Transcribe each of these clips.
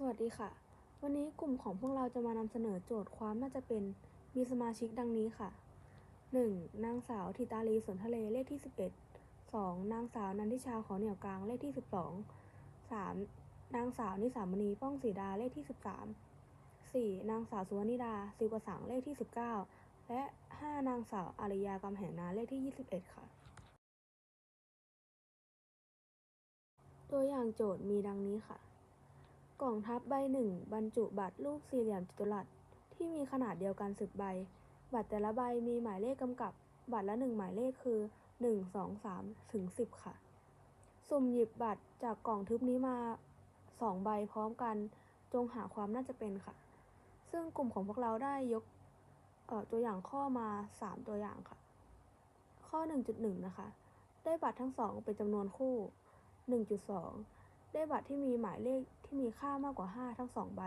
สวัสดีค่ะ วันนี้กลุ่มของพวกเราจะมานำเสนอโจทย์ความน่าจะเป็นมีสมาชิกดังนี้ค่ะ 1. นางสาวธิตาลีสวนทะเลเลขที่ 11 2. นางสาวนันทิชาขอเหนี่ยวกลางเลขที่ 12 3. นางสาวนิสามณีป้องศรีดาเลขที่ 13 4. นางสาวสุวรรณิดาซิวกระสังเลขที่ 19 และ 5. นางสาวอาริยากำแหงนาเลขที่ 21 ค่ะ ตัวอย่างโจทย์มีดังนี้ค่ะ กล่องทับใบหนึ่งบรรจุบัตรรูปสี่เหลี่ยมจัตุรัสที่มีขนาดเดียวกันสิบใบ บัตรแต่ละใบมีหมายเลขกำกับ บัตรละหนึ่งหมายเลขคือหนึ่งสองสามถึงสิบค่ะ สุ่มหยิบบัตรจากกล่องทึบนี้มาสองใบพร้อมกัน จงหาความน่าจะเป็นค่ะ ซึ่งกลุ่มของพวกเราได้ยกตัวอย่างข้อมาสามตัวอย่างค่ะ ข้อ1.1นะคะ ได้บัตรทั้งสองเป็นจำนวนคู่1.2 ได้บัตรที่มีหมายเลขที่มีค่ามากกว่า 5 ทั้ง 2 ใบ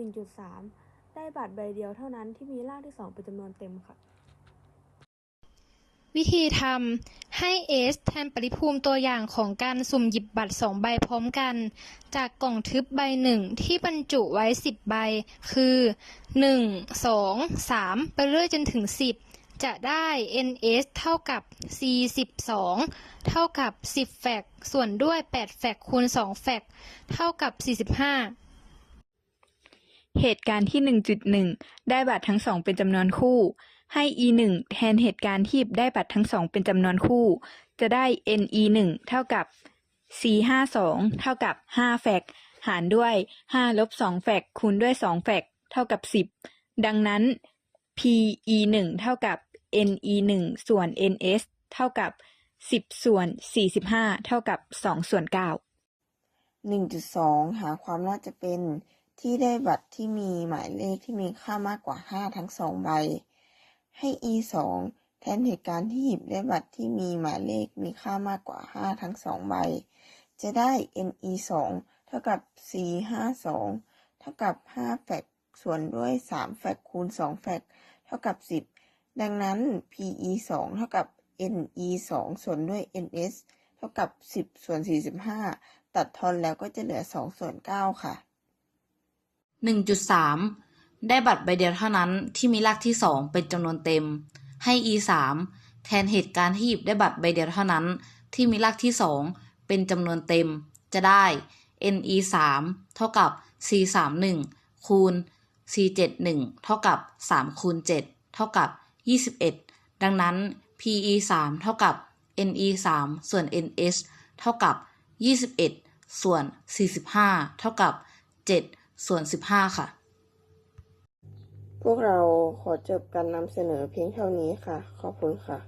1.3 ได้บัตรใบเดียวเท่านั้นที่มีรากที่ 2 เป็นจำนวนเต็มค่ะ วิธีทำให้ S แทนปริภูมิตัวอย่างของการสุ่มหยิบบัตร 2 ใบพร้อมกัน จากกล่องทึบใบหนึ่งที่บรรจุไว้ 10 ใบ คือ 1 2 3 ไปเรื่อยจนถึง 10 จะได้ NS เท่ากับ C 12 เท่ากับ 10 แฟกส่วนด้วย 8 แฟกคูณ 2 แฟกเท่ากับ 45 เหตุการณ์ที่ 1.1 ได้บัตรทั้งสองเป็นจำนวนคู่ ให้ e 1แทนเหตุการณ์ที่ได้บัตรทั้งสองเป็นจำนวนคู่ จะได้ n e 1เท่ากับ c 5 2เท่ากับ 5 แฟกหารด้วย 5 ลบ 2 แฟกคูณด้วย 2 แฟกเท่ากับ 10 ดังนั้น p e 1เท่ากับ n e 1ส่วน n s เท่ากับ 10ส่วน45เท่ากับ2ส่วน9 1.2หนึ่งจุดสองหาความน่าจะเป็นที่ได้บัตรที่มีหมายเลขที่มีค่ามากกว่า5ทั้งสองใบ ให้ e 2แทนเหตุการณ์ที่หยิบได้บัตรที่มีหมายเลขมีค่ามากกว่า5ทั้งสองใบ จะได้ n e 2เท่ากับ c 5 2เท่ากับ5แฟกส่วนด้วย3แฟกคูณ2แฟกเท่ากับ10ดังนั้น p e 2 เท่ากับ n e 2 ส่วนด้วย n s เท่ากับ 10 ส่วน 45 ตัดทอนแล้วก็จะเหลือ 2 ส่วน 9 ค่ะ 1.3 ได้บัตรใบเดียวเท่านั้นที่มีรากที่ 2 เป็นจำนวนเต็ม ให้ e 3แทนเหตุการณ์ที่หยิบได้บัตรใบเดียวเท่านั้น ที่มีรากที่ 2 เป็นจำนวนเต็ม จะได้ n e 3เท่ากับ c 3 1คูณ c 7 1เท่ากับ3คูณ7เท่ากับ 21 ดังนั้น p e 3เท่ากับ n e 3ส่วน n s เท่ากับ 21 ส่วน 45 เท่ากับ 7 ส่วน 15 ค่ะ พวกเราขอจบการนำเสนอเพียงเท่านี้ค่ะ ขอบคุณค่ะ